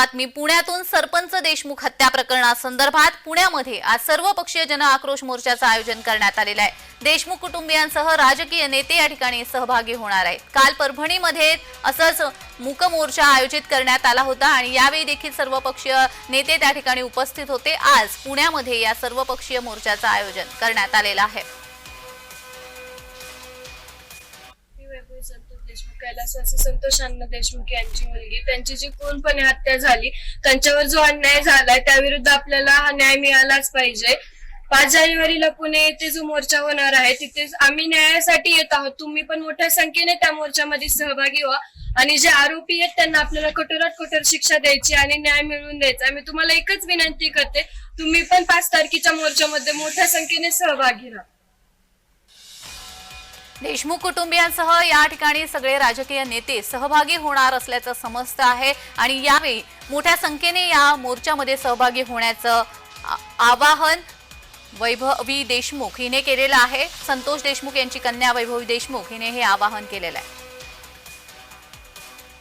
बातमी. पुण्यातून सरपंच देशमुख हत्या प्रकरणासंदर्भात पुण्यामध्ये आज सर्वपक्षीय जन आक्रोश मोर्चाचं आयोजन करण्यात आलेलं आहे. देशमुख कुटुंबियांसह राजकीय नेते या ठिकाणी सहभागी होणार आहेत. काल परभणीमध्ये असंच मूक मोर्चा आयोजित करण्यात आला होता आणि यावेळी देखील सर्वपक्षीय नेते त्या ठिकाणी उपस्थित होते. आज पुण्यामध्ये या सर्वपक्षीय मोर्चाचं आयोजन करण्यात आलेलं आहे. मी संतोष देशमुख कैलासवासी संतोष अण्णा देशमुख यांची मुलगी. त्यांची जी पूर्णपणे हत्या झाली त्यांच्यावर जो अन्याय झालाय त्याविरुद्ध आपल्याला हा न्याय मिळालाच पाहिजे. पाच जानेवारीला पुणे येथे जो मोर्चा होणार आहे तिथे आम्ही न्यायासाठी येत आहोत. तुम्ही पण मोठ्या संख्येने त्या मोर्चामध्ये सहभागी व्हा. आणि जे आरोपी आहेत त्यांना आपल्याला कठोरात कठोर शिक्षा द्यायची आणि न्याय मिळवून द्यायचा. मी तुम्हाला एकच विनंती करते तुम्ही पण पाच तारखेच्या मोर्चामध्ये मोठ्या संख्येने सहभागी राहा. देशमुख कुटुंबियांसह या ठिकाणी सगळे राजकीय नेते सहभागी होणार असल्याचं समजतं आहे आणि यावेळी मोठ्या संख्येने या मोर्चामध्ये सहभागी होण्याचं आवाहन वैभवी देशमुख हिने केलेलं आहे. संतोष देशमुख यांची कन्या वैभवी देशमुख हिने हे आवाहन केलेलं आहे.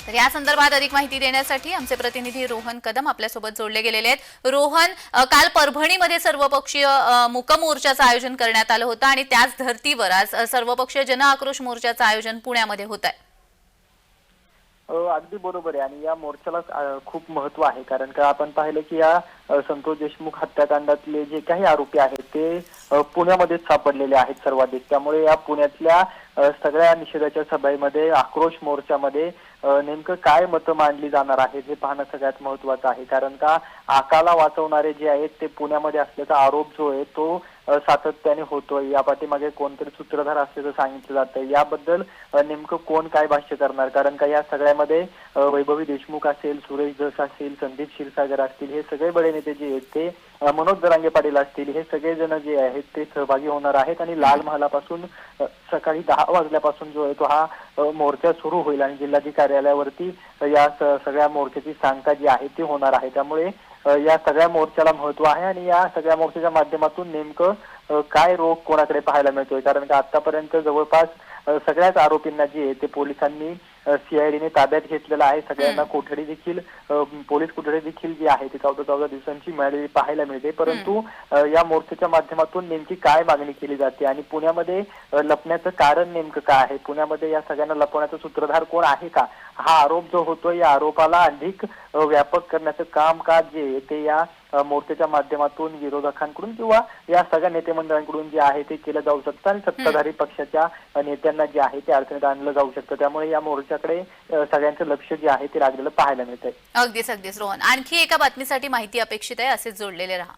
तर या संदर्भात अधिक माहिती देण्यासाठी आमचे प्रतिनिधी रोहन कदम आपल्यासोबत जोडले गेलेले आहेत. रोहन काल परभणीमध्ये सर्वपक्षीय अ, मोर्चाचं आयोजन करण्यात आलं होतं आणि त्याच धर्तीवर आज सर्वपक्षीय जन आक्रोश मोर्चाचं आयोजन पुण्यामध्ये होत आहे. अगदी बरोबर आहे आणि या मोर्चाला खूप महत्त्व आहे. कारण का आपण पाहिलं की या संतोष देशमुख हत्याकांडातले जे काही आरोपी आहेत ते पुण्यामध्येच सापडलेले आहेत सर्वाधिक. त्यामुळे या पुण्यातल्या सगळ्या निषेधाच्या सभेमध्ये आक्रोश मोर्चामध्ये नेमकं काय मतं मांडली जाणार आहेत हे पाहणं सगळ्यात महत्वाचं आहे. कारण का आकाला वाचवणारे जे आहेत ते पुण्यामध्ये असल्याचा आरोप जो आहे तो सातत्याने होतोय. या पाठीमागे कोणतरी सूत्रधार असल्याचं सांगितलं जातं याबद्दल नेमकं कोण काय भाष्य करणार? कारण का या सगळ्यामध्ये वैभवी देशमुख असेल सुरेश धस असेल संदीप क्षीरसागर असतील हे सगळे बडे नेते जे आहेत ते मनोज दरांगे पाटील असतील हे सगळेजण जे आहेत ते सहभागी होणार आहेत आणि लाल महालापासून सकाळी दहा वाजल्यापासून जो आहे तो हा मोर्चा सुरू होईल आणि जिल्हाधिकारी कार्यालयावरती या स- सगळ्या मोर्चाची सांगता जी आहे ती होणार आहे. त्यामुळे या सगळ्या मोर्चाला महत्त्व आहे आणि या सगळ्या मोर्चाच्या माध्यमातून नेमकं काय रोग कोणाकडे पाहायला मिळतोय? कारण का आतापर्यंत जवळपास सगळ्याच आरोपींना जे आहे ते पोलिसांनी सीआयडीने ताब्यात घेतलेलं आहे. सगळ्यांना कोठडी देखील पोलीस कोठडी देखील जी आहे ती चौदा चौदा दिवसांची मिळालेली पाहायला मिळते. परंतु या मोर्चाच्या माध्यमातून नेमकी काय मागणी केली जाते आणि पुण्यामध्ये लपण्याचं कारण नेमकं काय आहे? पुण्यामध्ये या सगळ्यांना लपवण्याचा सूत्रधार कोण आहे का? हा आरोप जो होतोय या आरोपाला अधिक व्यापक करण्याचं कामकाज जे आहे ते या अ, मोर्चाच्या माध्यमातून विरोधकांकडून किंवा या सगळ्या नेते मंडळांकडून जे आहे ते केलं जाऊ शकतं आणि सत्ताधारी पक्षाच्या अ, नेत्यांना जे आहे ते अडचणीत आणलं जाऊ शकतं. त्यामुळे या मोर्चाकडे अ, सगळ्यांचं लक्ष जे आहे ते लागलेलं पाहायला मिळतंय. अगदीच अगदीच. रोहन आणखी एका बातमीसाठी माहिती अपेक्षित आहे असेच जोडलेले राहा.